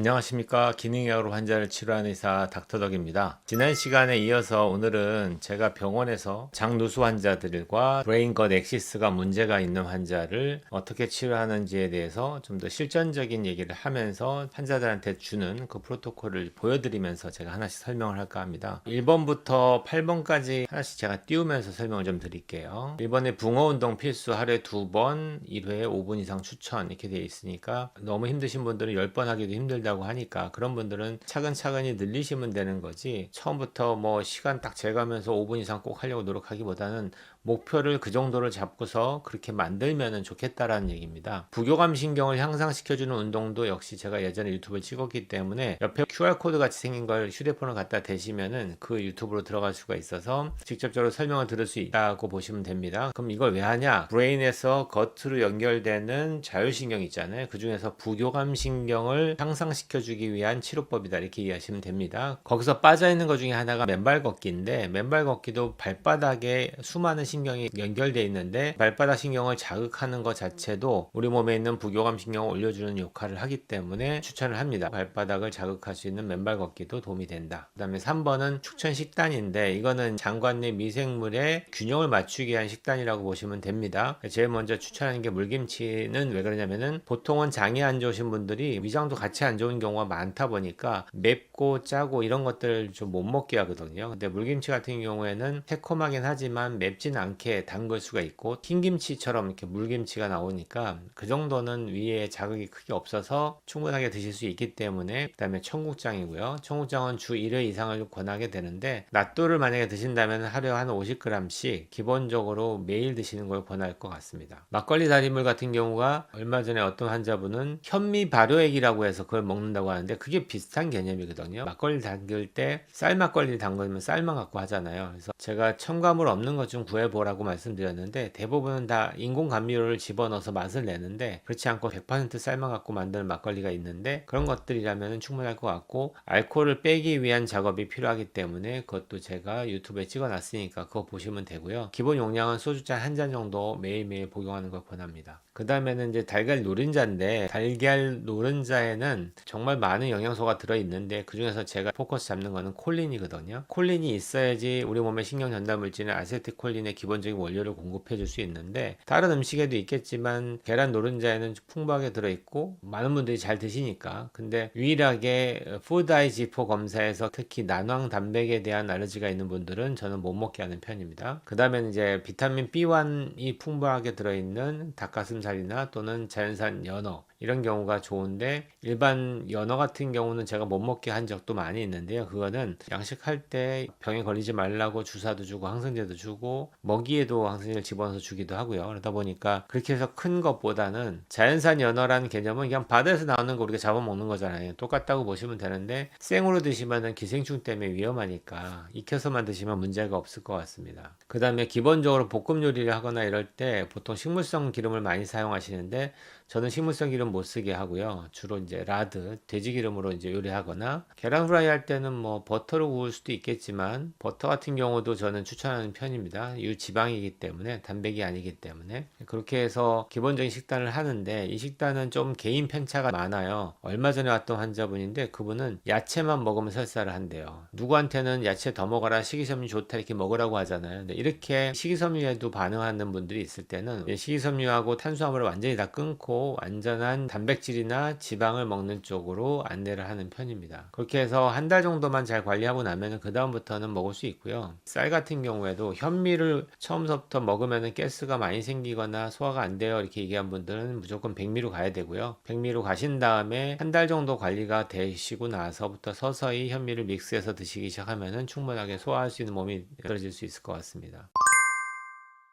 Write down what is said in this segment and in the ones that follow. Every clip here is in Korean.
안녕하십니까. 기능약으로 환자를 치료하는 의사 닥터덕입니다. 지난 시간에 이어서 오늘은 제가 병원에서 장누수 환자들과 브레인것 엑시스가 문제가 있는 환자를 어떻게 치료하는지에 대해서 좀 더 실전적인 얘기를 하면서 환자들한테 주는 그 프로토콜을 보여드리면서 제가 하나씩 설명을 할까 합니다. 1번부터 8번까지 하나씩 제가 띄우면서 설명을 좀 드릴게요. 1번에 붕어운동 필수 하루에 2번 1회에 5분 이상 추천 이렇게 되어 있으니까 너무 힘드신 분들은 10번 하기도 힘들다 고 하니까 그런 분들은 차근차근히 늘리시면 되는 거지 처음부터 뭐 시간 딱 재가면서 5분 이상 꼭 하려고 노력하기보다는 목표를 그 정도를 잡고서 그렇게 만들면 좋겠다라는 얘기입니다. 부교감 신경을 향상시켜주는 운동도 역시 제가 예전에 유튜브를 찍었기 때문에 옆에 QR코드 같이 생긴 걸 휴대폰을 갖다 대시면은 그 유튜브로 들어갈 수가 있어서 직접적으로 설명을 들을 수 있다고 보시면 됩니다. 그럼 이걸 왜 하냐? 브레인에서 겉으로 연결되는 자율신경 있잖아요. 그 중에서 부교감 신경을 향상시켜주 기 위한 치료법이다. 이렇게 이해하시면 됩니다. 거기서 빠져있는 것 중에 하나가 맨발 걷기인데 맨발 걷기도 발바닥에 수많은 신경이 연결되어 있는데 발바닥 신경을 자극하는 것 자체도 우리 몸에 있는 부교감 신경을 올려주는 역할을 하기 때문에 추천을 합니다. 발바닥을 자극할 수 있는 맨발 걷기도 도움이 된다. 그 다음에 3번은 축천 식단인데 이거는 장관 내 미생물의 균형을 맞추기 위한 식단이라고 보시면 됩니다. 제일 먼저 추천하는 게 물김치는 왜 그러냐면은 보통은 장이 안 좋으신 분들이 위장도 같이 안 좋은 경우가 많다 보니까 맵고 짜고 이런 것들을 좀 못 먹게 하거든요. 근데 물김치 같은 경우에는 새콤하긴 하지만 맵진 않게 담글 수가 있고 흰김치처럼 이렇게 물김치가 나오니까 그 정도는 위에 자극이 크게 없어서 충분하게 드실 수 있기 때문에 그다음에 청국장이고요. 청국장은 주 1회 이상을 권하게 되는데 낫또를 만약에 드신다면 하루에 한 50g씩 기본적으로 매일 드시는 걸 권할 것 같습니다. 막걸리 다리물 같은 경우가 얼마 전에 어떤 환자분은 현미 발효액이라고 해서 그걸 먹는 다고 하는데 그게 비슷한 개념이거든요. 막걸리 담글 때 쌀 막걸리 담그면 쌀만 갖고 하잖아요. 그래서 제가 첨가물 없는 것 좀 구해보라고 말씀드렸는데 대부분은 다 인공 감미료를 집어넣어서 맛을 내는데 그렇지 않고 100% 쌀만 갖고 만드는 막걸리가 있는데 그런 것들이라면 충분할 것 같고 알코올을 빼기 위한 작업이 필요하기 때문에 그것도 제가 유튜브에 찍어놨으니까 그거 보시면 되고요. 기본 용량은 소주잔 한 잔 정도 매일매일 복용하는 걸 권합니다. 그 다음에는 이제 달걀 노른자인데 달걀 노른자에는 정말 많은 영양소가 들어있는데 그 중에서 제가 포커스 잡는 거는 콜린이거든요. 콜린이 있어야지 우리 몸의 신경 전달 물질인 아세트콜린의 기본적인 원료를 공급해 줄 수 있는데 다른 음식에도 있겠지만 계란 노른자에는 풍부하게 들어있고 많은 분들이 잘 드시니까 근데 유일하게 푸드아이지포 검사에서 특히 난황 단백에 대한 알러지가 있는 분들은 저는 못 먹게 하는 편입니다. 그 다음에는 이제 비타민 B1이 풍부하게 들어있는 닭가슴살이나 또는 자연산 연어 이런 경우가 좋은데 일반 연어 같은 경우는 제가 못 먹게 한 적도 많이 있는데요. 그거는 양식할 때 병에 걸리지 말라고 주사도 주고 항생제도 주고 먹이에도 항생제를 집어넣어서 주기도 하고요. 그러다 보니까 그렇게 해서 큰 것보다는 자연산 연어라는 개념은 그냥 바다에서 나오는 거 우리가 잡아먹는 거잖아요. 똑같다고 보시면 되는데 생으로 드시면은 기생충 때문에 위험하니까 익혀서만 드시면 문제가 없을 것 같습니다. 그 다음에 기본적으로 볶음 요리를 하거나 이럴 때 보통 식물성 기름을 많이 사용하시는데 저는 식물성 기름 못 쓰게 하고요. 주로 이제 라드, 돼지 기름으로 이제 요리하거나 계란 후라이 할 때는 뭐 버터로 구울 수도 있겠지만 버터 같은 경우도 저는 추천하는 편입니다. 유지방이기 때문에 단백이 아니기 때문에 그렇게 해서 기본적인 식단을 하는데 이 식단은 좀 개인 편차가 많아요. 얼마 전에 왔던 환자분인데 그분은 야채만 먹으면 설사를 한대요. 누구한테는 야채 더 먹어라 식이섬유 좋다 이렇게 먹으라고 하잖아요. 근데 이렇게 식이섬유에도 반응하는 분들이 있을 때는 식이섬유하고 탄수화물을 완전히 다 끊고 완전한 단백질이나 지방을 먹는 쪽으로 안내를 하는 편입니다. 그렇게 해서 한 달 정도만 잘 관리하고 나면 그 다음부터는 먹을 수 있고요. 쌀 같은 경우에도 현미를 처음부터 먹으면 가스가 많이 생기거나 소화가 안 돼요 이렇게 얘기한 분들은 무조건 백미로 가야 되고요. 백미로 가신 다음에 한 달 정도 관리가 되시고 나서부터 서서히 현미를 믹스해서 드시기 시작하면 충분하게 소화할 수 있는 몸이 만들어질 수 있을 것 같습니다.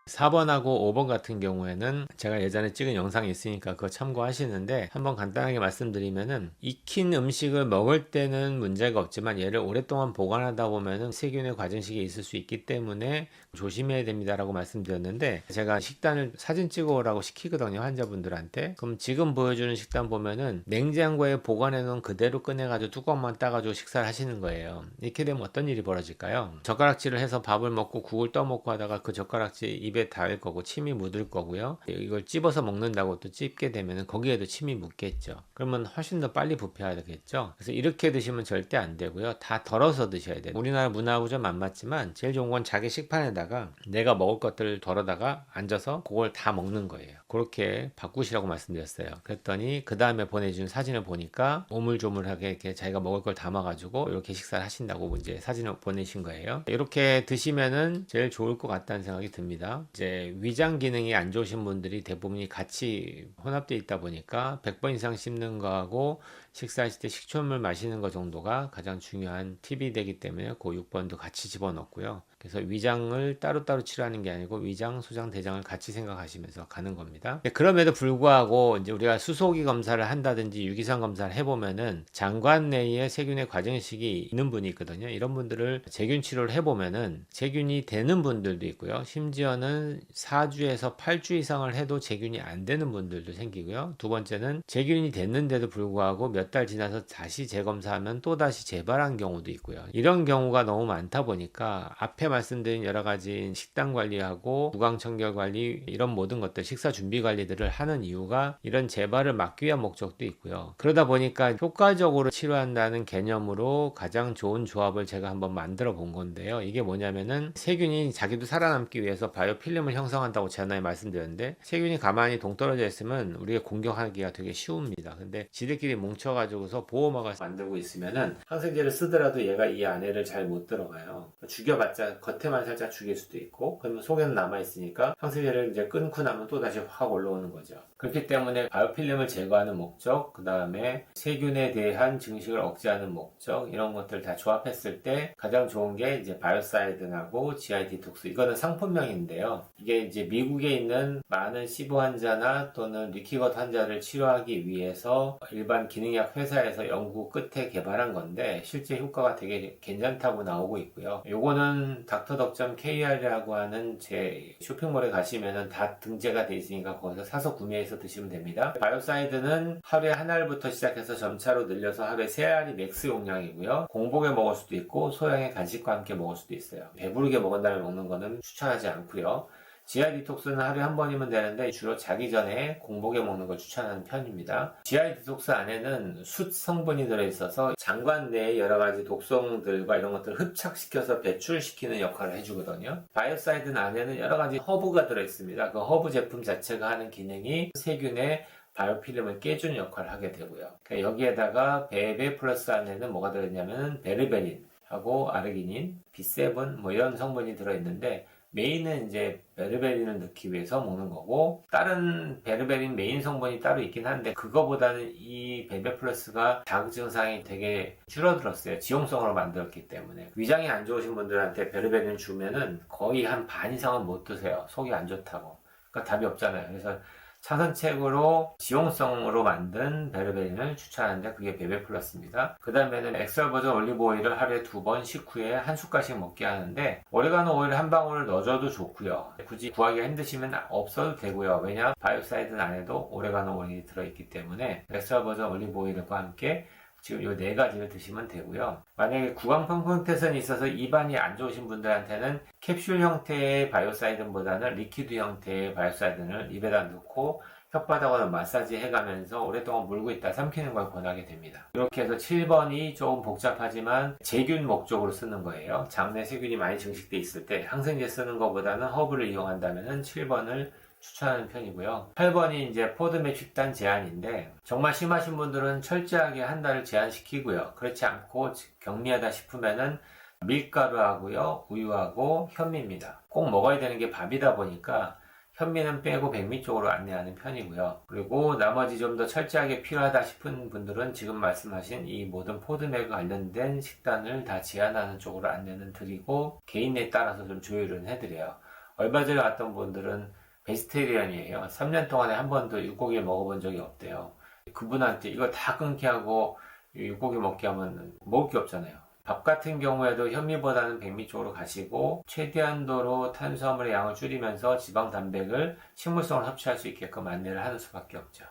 4번하고 5번 같은 경우에는 제가 예전에 찍은 영상이 있으니까 그거 참고하시는데 한번 간단하게 말씀드리면은 익힌 음식을 먹을 때는 문제가 없지만 얘를 오랫동안 보관하다 보면은 세균의 과정식이 있을 수 있기 때문에 조심해야 됩니다라고 말씀드렸는데 제가 식단을 사진 찍어 오라고 시키거든요 환자분들한테. 그럼 지금 보여주는 식단 보면은 냉장고에 보관해 놓은 그대로 꺼내가지고 뚜껑만 따가지고 식사를 하시는 거예요. 이렇게 되면 어떤 일이 벌어질까요? 젓가락질을 해서 밥을 먹고 국을 떠먹고 하다가 그 젓가락질 입에 입에 닿을 거고 침이 묻을 거고요. 이걸 찝어서 먹는다고 또 찝게 되면 거기에도 침이 묻겠죠. 그러면 훨씬 더 빨리 부패하겠죠. 그래서 이렇게 드시면 절대 안 되고요. 다 덜어서 드셔야 돼요. 우리나라 문화하고 좀 안 맞지만 제일 좋은 건 자기 식판에다가 내가 먹을 것들을 덜어다가 앉아서 그걸 다 먹는 거예요. 그렇게 바꾸시라고 말씀드렸어요. 그랬더니 그 다음에 보내준 사진을 보니까 오물조물하게 이렇게 자기가 먹을 걸 담아가지고 이렇게 식사를 하신다고 이제 사진을 보내신 거예요. 이렇게 드시면은 제일 좋을 것 같다는 생각이 듭니다. 이제 위장 기능이 안 좋으신 분들이 대부분이 같이 혼합되어 있다 보니까 100번 이상 씹는 거하고 식사하실 때 식초물 마시는 거 정도가 가장 중요한 팁이 되기 때문에 그 6번도 같이 집어넣고요. 그래서 위장을 따로따로 치료하는 게 아니고 위장, 소장, 대장을 같이 생각하시면서 가는 겁니다. 네, 그럼에도 불구하고 이제 우리가 수소기 검사를 한다든지 유기산 검사를 해보면은 장관 내에 세균의 과정식이 있는 분이 있거든요. 이런 분들을 세균 치료를 해보면은 세균이 되는 분들도 있고요. 심지어는 4주에서 8주 이상을 해도 세균이 안 되는 분들도 생기고요. 두 번째는 세균이 됐는데도 불구하고 몇 달 지나서 다시 재검사하면 또 다시 재발한 경우도 있고요. 이런 경우가 너무 많다 보니까 앞에 말씀드린 여러 가지 식단 관리하고 구강청결 관리 이런 모든 것들 식사 준비 관리들을 하는 이유가 이런 재발을 막기 위한 목적도 있고요. 그러다 보니까 효과적으로 치료한다는 개념으로 가장 좋은 조합을 제가 한번 만들어 본 건데요. 이게 뭐냐면은 세균이 자기도 살아남기 위해서 바이오필름을 형성한다고 지난번에 말씀드렸는데 세균이 가만히 동떨어져 있으면 우리가 공격하기가 되게 쉬웁니다. 근데 지들끼리 뭉쳐가지고서 보호막을 만들고 있으면은 항생제를 쓰더라도 얘가 이 안에를 잘 못 들어가요. 죽여봤자 겉에만 살짝 죽일 수도 있고 그러면 속에는 남아있으니까 항생제를 이제 끊고 나면 또 다시 확 올라오는 거죠. 그렇기 때문에 바이오필름을 제거하는 목적, 그 다음에 세균에 대한 증식을 억제하는 목적 이런 것들 다 조합했을 때 가장 좋은 게 이제 바이오사이든하고 GI 디톡스 이거는 상품명인데요. 이게 이제 미국에 있는 많은 시부 환자나 또는 리키것 환자를 치료하기 위해서 일반 기능약 회사에서 연구 끝에 개발한 건데 실제 효과가 되게 괜찮다고 나오고 있고요. 요거는 닥터덕.kr이라고 하는 제 쇼핑몰에 가시면은 다 등재가 돼 있으니까 거기서 사서 구매해서 드시면 됩니다. 바이오사이드는 하루에 한 알부터 시작해서 점차로 늘려서 하루에 세 알이 맥스 용량이고요. 공복에 먹을 수도 있고 소량의 간식과 함께 먹을 수도 있어요. 배부르게 먹은 다음에 먹는 거는 추천하지 않고요. GI 디톡스는 하루에 한 번이면 되는데 주로 자기 전에 공복에 먹는 걸 추천하는 편입니다. GI 디톡스 안에는 숯 성분이 들어있어서 장관 내에 여러 가지 독성들과 이런 것들을 흡착시켜서 배출시키는 역할을 해주거든요. 바이오사이드 안에는 여러 가지 허브가 들어있습니다. 그 허브 제품 자체가 하는 기능이 세균의 바이오필름을 깨주는 역할을 하게 되고요. 그러니까 여기에다가 베베 플러스 안에는 뭐가 들어있냐면 베르베린 하고 아르기닌, B7 뭐 이런 성분이 들어있는데 메인은 이제 베르베린을 넣기 위해서 먹는 거고 다른 베르베린 메인 성분이 따로 있긴 한데 그거보다는 이 베베 플러스가 자극 증상이 되게 줄어들었어요. 지용성으로 만들었기 때문에. 위장이 안 좋으신 분들한테 베르베린을 주면은 거의 한 반 이상은 못 드세요. 속이 안 좋다고. 그러니까 답이 없잖아요. 그래서 차선책으로 지용성으로 만든 베르베린을 추천하는데 그게 베베 플러스입니다. 그 다음에는 엑셀 버전 올리브 오일을 하루에 두 번 식후에 한 숟갈씩 먹게 하는데 오레가노 오일 한 방울을 넣어줘도 좋고요. 굳이 구하기가 힘드시면 없어도 되고요. 왜냐 바이오사이드 안에도 오레가노 오일이 들어있기 때문에 엑셀 버전 올리브 오일과 함께 지금 이네 가지를 드시면 되고요. 만약에 구강펑펑 태선이 있어서 입안이 안 좋으신 분들한테는 캡슐 형태의 바이오사이든보다는 리퀴드 형태의 바이오사이든을 입에다 넣고 혓바닥으로 마사지 해가면서 오랫동안 물고 있다 삼키는 걸 권하게 됩니다. 이렇게 해서 7번이 조금 복잡하지만 제균 목적으로 쓰는 거예요. 장내 세균이 많이 증식돼 있을 때 항생제 쓰는 것보다는 허브를 이용한다면 7번을 추천하는 편이고요. 8번이 이제 포드맵 식단 제한인데 정말 심하신 분들은 철저하게 한 달을 제한시키고요. 그렇지 않고 격리하다 싶으면은 밀가루하고요, 우유하고 현미입니다. 꼭 먹어야 되는 게 밥이다 보니까 현미는 빼고 백미 쪽으로 안내하는 편이고요. 그리고 나머지 좀 더 철저하게 필요하다 싶은 분들은 지금 말씀하신 이 모든 포드맥 관련된 식단을 다 제한하는 쪽으로 안내는 드리고 개인에 따라서 좀 조율은 해드려요. 얼마 전에 왔던 분들은 베스테리언이에요. 3년 동안에 한 번도 육고기를 먹어본 적이 없대요. 그분한테 이거 다 끊게 하고 육고기 먹게 하면 먹을 게 없잖아요. 밥 같은 경우에도 현미보다는 백미 쪽으로 가시고 최대한도로 탄수화물의 양을 줄이면서 지방 단백을 식물성을 섭취할 수 있게끔 안내를 하는 수밖에 없죠.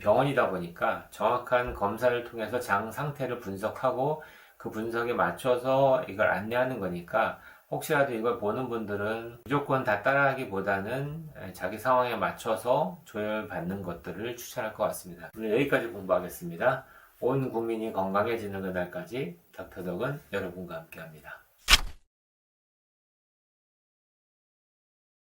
병원이다 보니까 정확한 검사를 통해서 장 상태를 분석하고 그 분석에 맞춰서 이걸 안내하는 거니까 혹시라도 이걸 보는 분들은 무조건 다 따라하기보다는 자기 상황에 맞춰서 조율받는 것들을 추천할 것 같습니다. 오늘 여기까지 공부하겠습니다. 온 국민이 건강해지는 그날까지 닥터덕은 여러분과 함께합니다.